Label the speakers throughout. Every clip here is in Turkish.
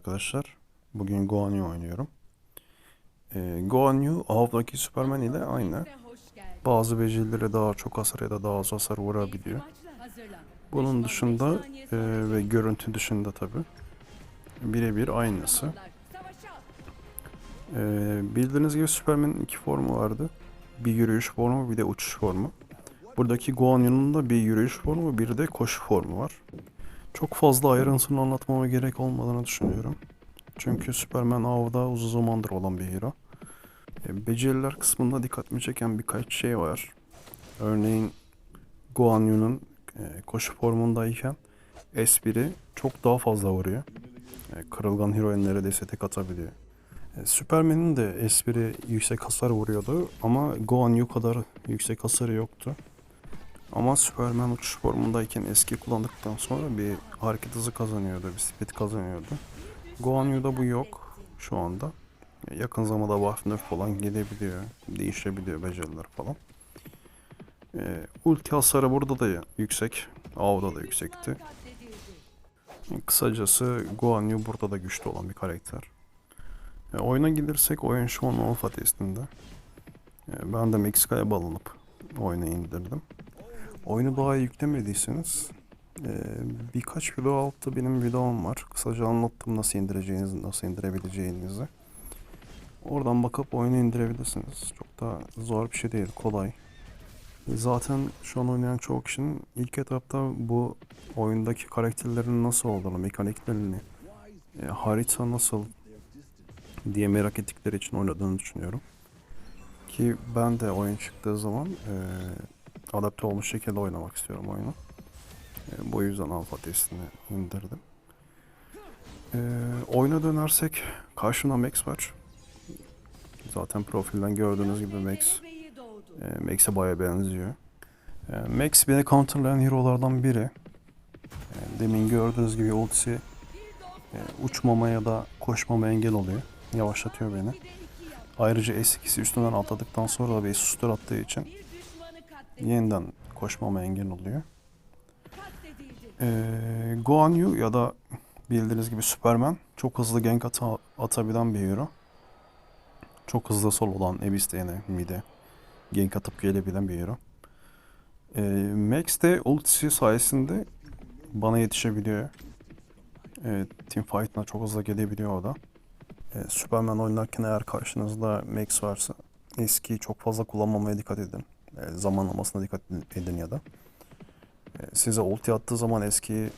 Speaker 1: arkadaşlar. Bugün Goanyu oynuyorum. Ee, Goanyu avdaki Superman ile aynı. Bazı becerileri daha çok hasar ya da daha az hasar vurabiliyor. Bunun dışında e, ve görüntü dışında tabi birebir aynısı. Ee, bildiğiniz gibi Superman'in iki formu vardı. Bir yürüyüş formu bir de uçuş formu. Buradaki Goanyu'nun da bir yürüyüş formu bir de koşu formu var. Çok fazla ayrıntısını anlatmama gerek olmadığını düşünüyorum. Çünkü Superman avda uzun zamandır olan bir hero. E, beceriler kısmında dikkatimi çeken birkaç şey var. Örneğin Guan Yu'nun e, koşu formundayken S1'i çok daha fazla vuruyor. E, kırılgan heroin neredeyse tek atabiliyor. Superman'in de S1'i yüksek hasar vuruyordu ama Guan Yu kadar yüksek hasarı yoktu. Ama Superman uçuş formundayken eski kullandıktan sonra bir hareket hızı kazanıyordu, bir kazanıyordu. Guan Yu'da bu yok şu anda. Yakın zamanda buff falan gelebiliyor, değişebiliyor beceriler falan. Ee, ulti hasarı burada da yüksek, Av'da da yüksekti. Kısacası Guan Yu burada da güçlü olan bir karakter. E, oyuna gelirsek oyun şu an alfa testinde. E, ben de Meksika'ya bağlanıp oyunu indirdim. Oyunu daha yüklemediyseniz e, birkaç video altta benim videom var. Kısaca anlattım nasıl indireceğinizi, nasıl indirebileceğinizi. Oradan bakıp oyunu indirebilirsiniz. Çok da zor bir şey değil, kolay. Zaten şu an oynayan çoğu kişinin ilk etapta bu oyundaki karakterlerin nasıl olduğunu, mekaniklerini, e, harita nasıl diye merak ettikleri için oynadığını düşünüyorum. Ki ben de oyun çıktığı zaman e, adapte olmuş şekilde oynamak istiyorum oyunu. E, bu yüzden alfa testini indirdim. E, oyuna dönersek karşımda Max var. Zaten profilden gördüğünüz gibi Max e, Max'e baya benziyor. E, Max beni counterlayan hero'lardan biri. E, demin gördüğünüz gibi ultisi e, uçmama ya da koşmama engel oluyor. Yavaşlatıyor beni. Ayrıca S2'si üstünden atladıktan sonra da bir sustur attığı için yeniden koşmama engel oluyor. Ee, Guan Yu ya da bildiğiniz gibi Superman çok hızlı gank ata- atabilen bir hero. Çok hızlı sol olan Abyss DN mide gank atıp gelebilen bir hero. Ee, Max de ultisi sayesinde bana yetişebiliyor. Ee, team fight'ına çok hızlı gelebiliyor o da. Ee, Superman oynarken eğer karşınızda Max varsa eskiyi çok fazla kullanmamaya dikkat edin. Ee, zamanlamasına dikkat edin ya da. Ee, size ulti attığı zaman eskiyi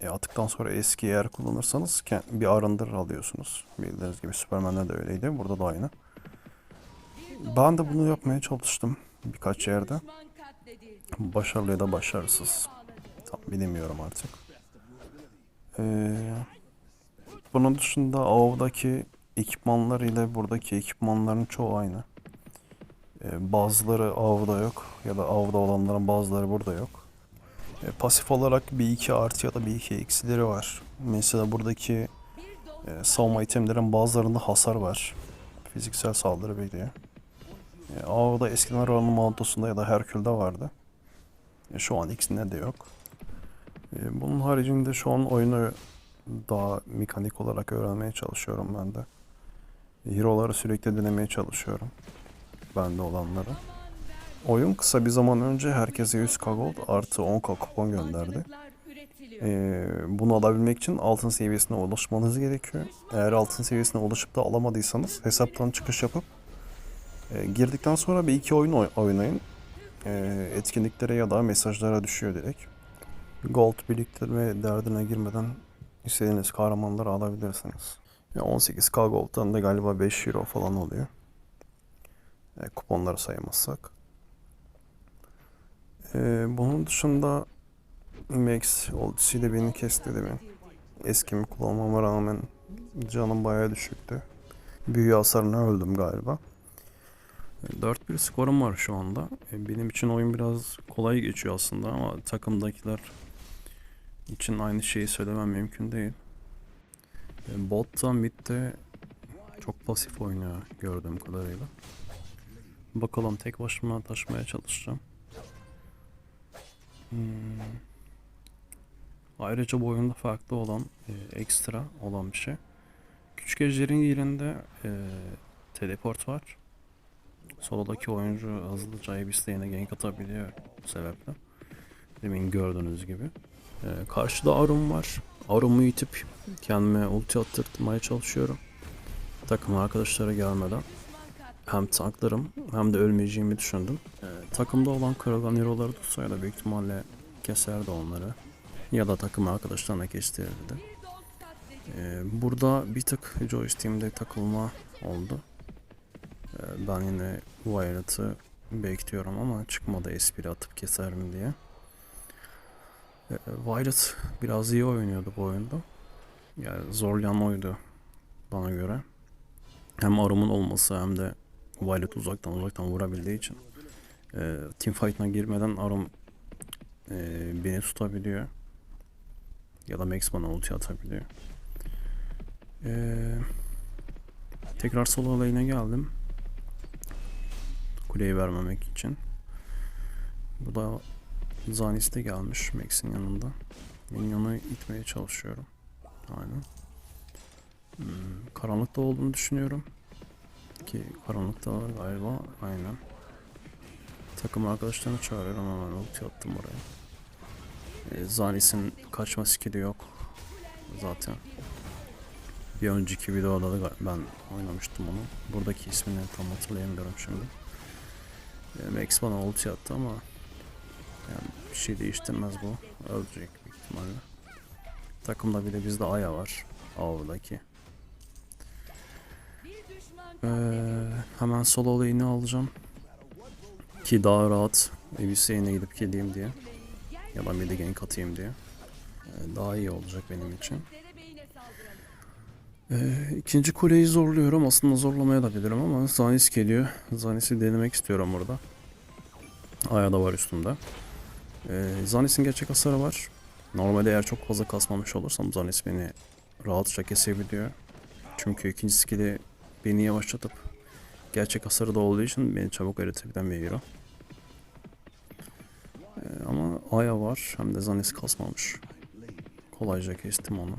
Speaker 1: e, attıktan sonra eski eğer kullanırsanız bir arındır alıyorsunuz. Bildiğiniz gibi Superman'de de öyleydi. Burada da aynı. Ben de bunu yapmaya çalıştım birkaç yerde. Başarılı ya da başarısız. Tam bilemiyorum artık. Ee, bunun dışında avdaki ekipmanlar ile buradaki ekipmanların çoğu aynı. Ee, bazıları avda yok ya da avda olanların bazıları burada yok. Ee, pasif olarak bir iki artı ya da bir iki eksileri var. Mesela buradaki e, savunma itemlerin bazılarında hasar var. Fiziksel saldırı bekliyor. E, avda eskiden Ranum Mantosunda ya da Herkül'de vardı. E, şu an ikisinde de yok. E, bunun haricinde şu an oyunu daha mekanik olarak öğrenmeye çalışıyorum ben de. Hero'ları sürekli denemeye çalışıyorum. Bende olanları. Oyun kısa bir zaman önce herkese 100k gold artı 10k kupon gönderdi. Ee, bunu alabilmek için altın seviyesine ulaşmanız gerekiyor. Eğer altın seviyesine ulaşıp da alamadıysanız hesaptan çıkış yapıp E, girdikten sonra bir iki oyun oy- oynayın. E, etkinliklere ya da mesajlara düşüyor direkt. Gold biriktirme derdine girmeden istediğiniz kahramanları alabilirsiniz. Ya 18k Gold'dan da galiba 5 euro falan oluyor. E, kuponları saymazsak. E, bunun dışında Max Odyssey de beni kesti demin. Eskimi kullanmama rağmen canım bayağı düşüktü. Büyü hasarına öldüm galiba. 4-1 skorum var şu anda. E, Benim için oyun biraz kolay geçiyor aslında ama takımdakiler için aynı şeyi söylemem mümkün değil. E, Bot'ta mid'de çok pasif oynuyor gördüğüm kadarıyla. Bakalım tek başıma taşımaya çalışacağım. Hmm. Ayrıca bu oyunda farklı olan, e, ekstra olan bir şey. Küçük ejderin yerinde e, teleport var. Soldaki oyuncu hızlıca Abyss'e gank atabiliyor bu sebeple. Demin gördüğünüz gibi. E, karşıda Arum var. Arum'u itip kendime ulti attırtmaya çalışıyorum. Takım arkadaşları gelmeden. Hem tanklarım hem de ölmeyeceğimi düşündüm. E, takımda olan kırılgan hero'ları tutsaydı büyük ihtimalle keserdi onları. Ya da takım arkadaşlarına kestirirdi. Ee, burada bir tık joystick'imde takılma oldu. Ee, ben yine Violet'ı bekliyorum ama çıkmadı espri atıp keser mi diye. Ee, Violet biraz iyi oynuyordu bu oyunda. Yani zorlayan oydu bana göre. Hem Arum'un olması hem de Violet uzaktan uzaktan vurabildiği için. Ee, team fight'ına girmeden Arum e, beni tutabiliyor. Ya da Max bana ulti atabiliyor. Ee, tekrar solo olayına geldim. Kuleyi vermemek için. Bu da Zanis de gelmiş Max'in yanında. Minyonu itmeye çalışıyorum. Aynen. Hmm, karanlıkta olduğunu düşünüyorum. Ki karanlıkta var galiba. Aynen. Takım arkadaşlarını çağırıyorum hemen ulti attım oraya. Ee, Zanis'in kaçma skill'i yok. Zaten. Bir önceki videoda da ben oynamıştım onu. Buradaki ismini tam hatırlayamıyorum şimdi. Ee, Max bana ulti attı ama yani bir şey değiştirmez bu. Ölecek büyük ihtimalle. Takımda bir de bizde Aya var. Av'daki. Ee, hemen solo lane'i alacağım. Ki daha rahat Evisayne'e gidip geleyim diye. Ya da mid'e gank atayım diye. Ee, daha iyi olacak benim için. Ee, ikinci kuleyi zorluyorum. Aslında zorlamaya da bilirim ama Zanis geliyor. Zanis'i denemek istiyorum burada. Aya da var üstümde. Ee, Zanis'in gerçek hasarı var. Normalde eğer çok fazla kasmamış olursam Zanis beni rahatça kesebiliyor. Çünkü ikinci skill'i beni yavaşlatıp gerçek hasarı da olduğu için beni çabuk eritebilen bir hero. Ee, ama Aya var hem de Zanis kasmamış. Kolayca kestim onu.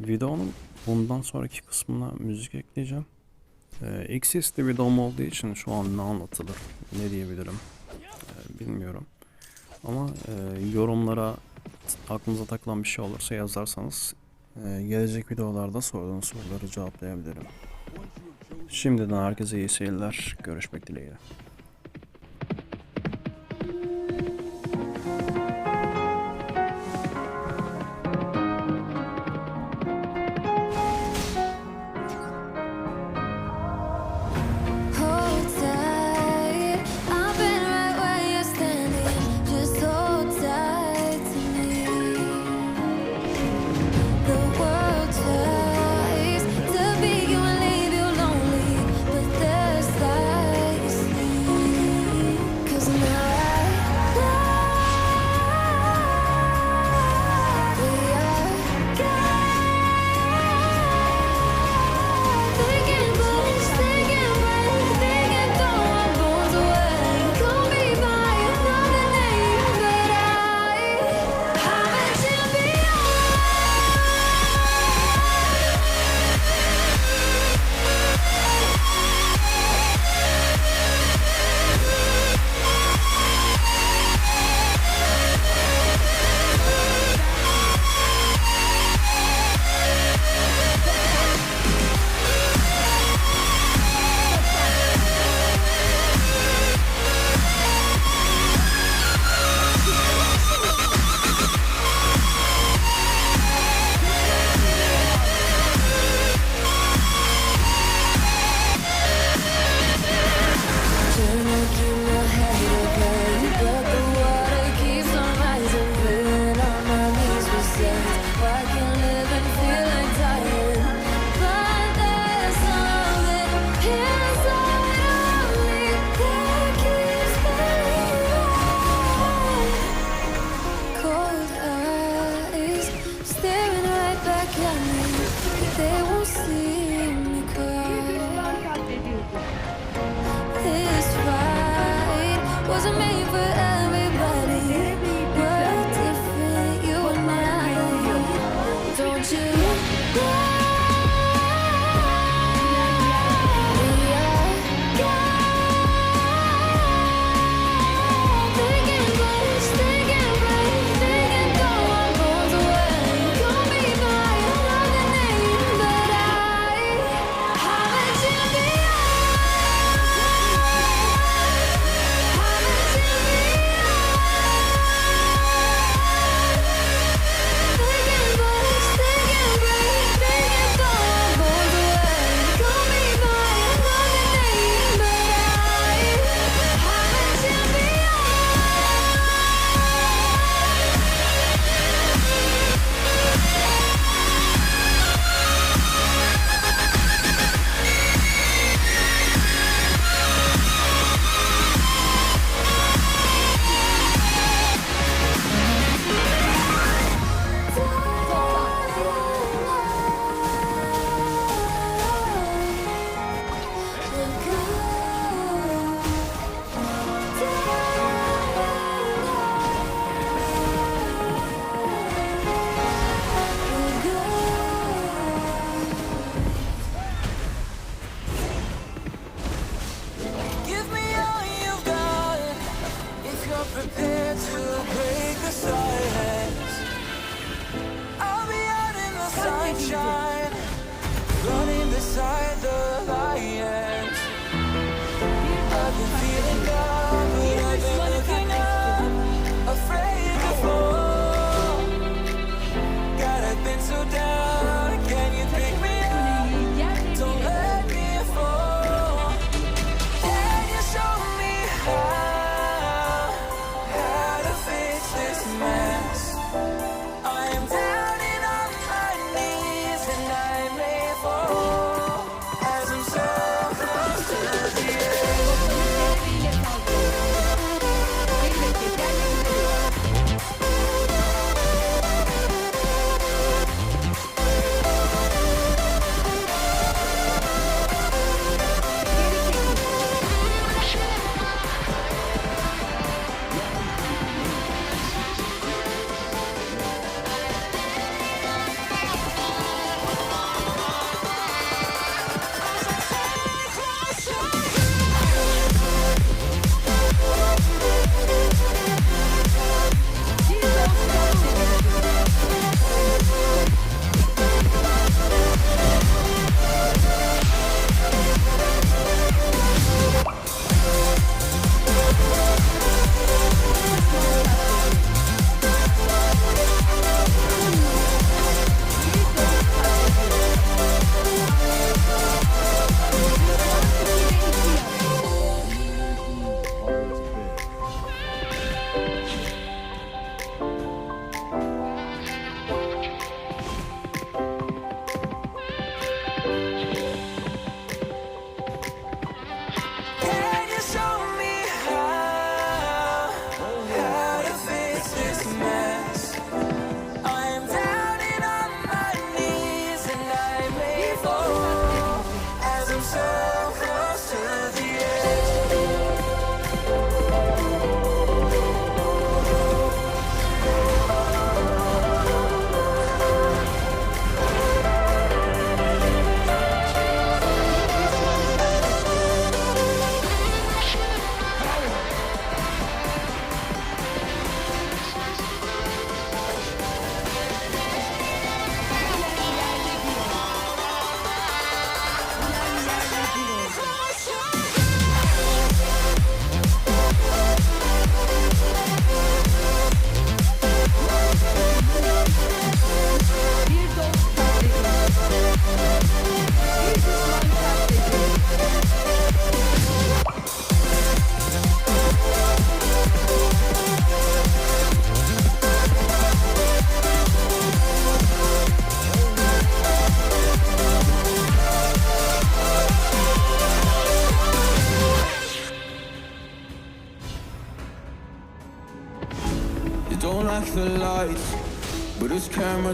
Speaker 1: Videonun bundan sonraki kısmına müzik ekleyeceğim. Ee, ilk sesli videom olduğu için şu an ne anlatılır, ne diyebilirim ee, bilmiyorum. Ama e, yorumlara aklınıza takılan bir şey olursa yazarsanız e, gelecek videolarda sorduğunuz soruları cevaplayabilirim. Şimdiden herkese iyi seyirler. Görüşmek dileğiyle.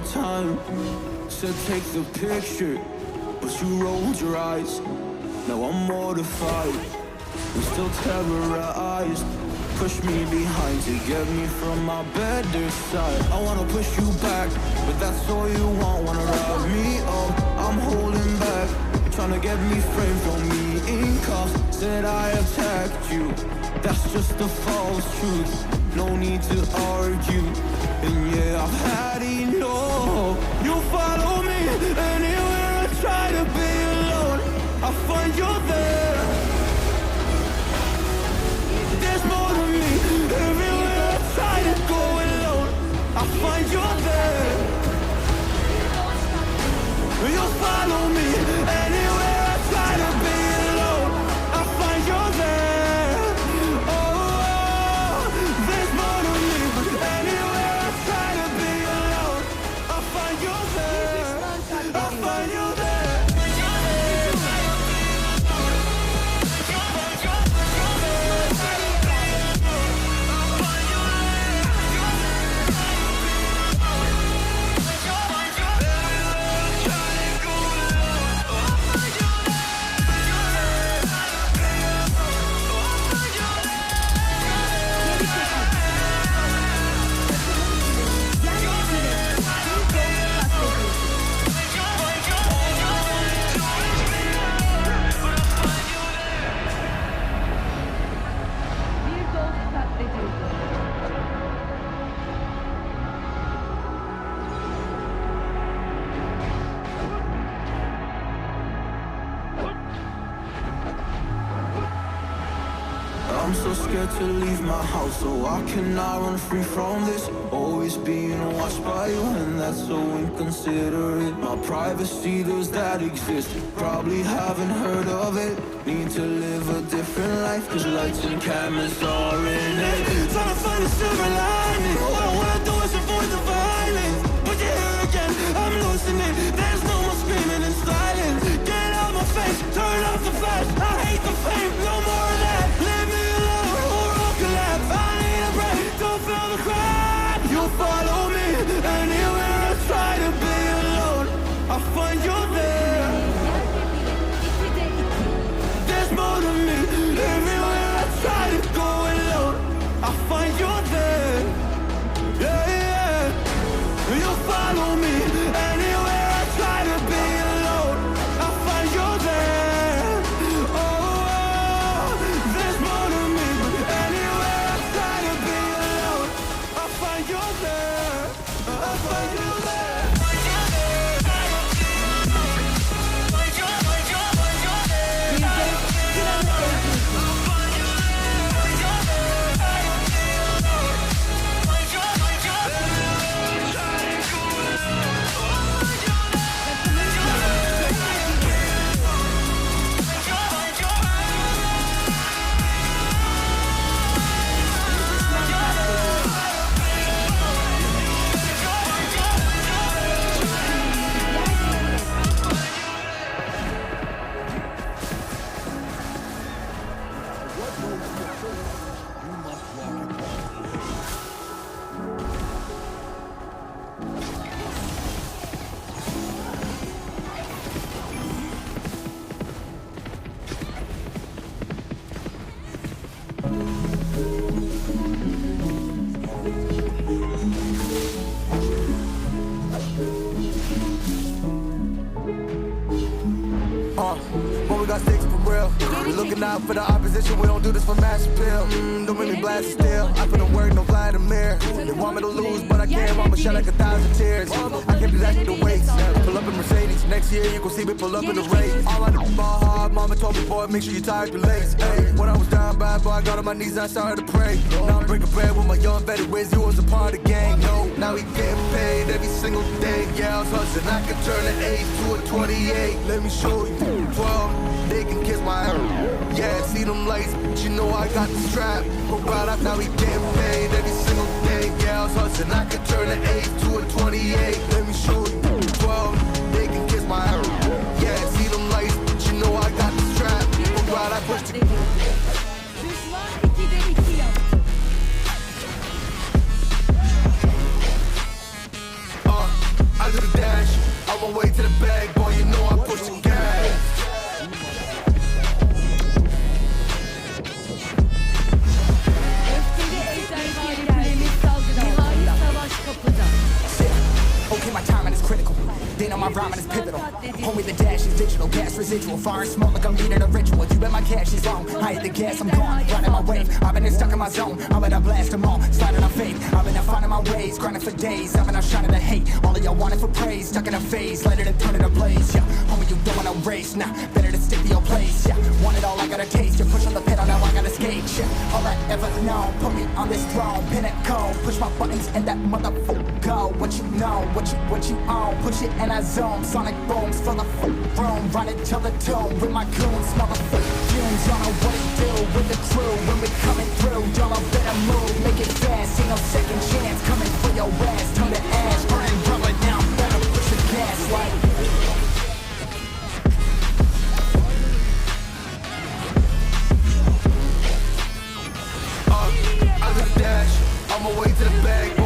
Speaker 2: Time. Said take the picture, but you rolled your eyes. Now I'm mortified, I'm still terrorized. Push me behind to get me from my better side. I wanna push you back, but that's all you want. Wanna wrap me up, I'm holding back. Trying to get me framed from me in cuffs. Said I attacked you. That's just a false truth. No need to argue. And yeah, I've had enough. You follow me anywhere I try to be alone. I find you there. There's more to me. Everywhere I try to go alone, I find you there. You follow me I'm so scared to leave my house, so I cannot run free from this. Always being watched by you, and that's so inconsiderate. My privacy, does that exist? Probably haven't heard of it. Need to live a different life, cause lights and cameras are in it. Trying to find a silver lining. All I wanna do is avoid the violence. But you're here again, I'm losing it. There's no more screaming and silence. Get out my face, turn off the flash. I hate the fame,
Speaker 3: off on your got six we looking out for the opposition, we don't do this for mass appeal. Mm, don't make me blast still. I put in work, no Vladimir. They want me to lose, but I can't. I'ma shed like a thousand tears. I can't do that to the waste. Pull up in Mercedes. Next year, you gon' see me pull up in the race. All I do is ball hard. Mama told me, boy, make sure you tie your legs. Hey, when I was down bad, boy, I got on my knees I started to pray. Now I'm breaking bread with my young veterans. You was a part of the gang. No, now we getting paid every single day. Yeah, I was hustling. I can turn an 8 to a 28. Let me show you. 12, they can kiss my ass. Yeah, see them lights, but you know I got the strap. But right up now we getting paid every single day. Was hustling. I can turn an 8 to a 28.
Speaker 4: blast them all, sliding on faith. I've been out finding my ways, grinding for days. I've been out shining the hate. All of y'all wanted for praise, stuck in a phase, later than turning a blaze. Yeah, homie, you don't wanna race, nah. Better to stick to your place. Yeah, want it all, I gotta taste. You push on the pedal, now I gotta skate. Yeah, all I ever known, put me on this throne, pinnacle. Push my buttons and that motherfucker go. What you know, what you what you own, push it and I zone. Sonic booms fill the fuck room, run it till the tomb with my goons, motherfucker fumes. Y'all know what it do with the crew when we coming through. Y'all better move road, make it fast. Ain't no second chance coming for your ass. Turn to ash, burning rubber, now I'm better push the gas like.
Speaker 3: Uh, I'm a dash, on my way to the bag.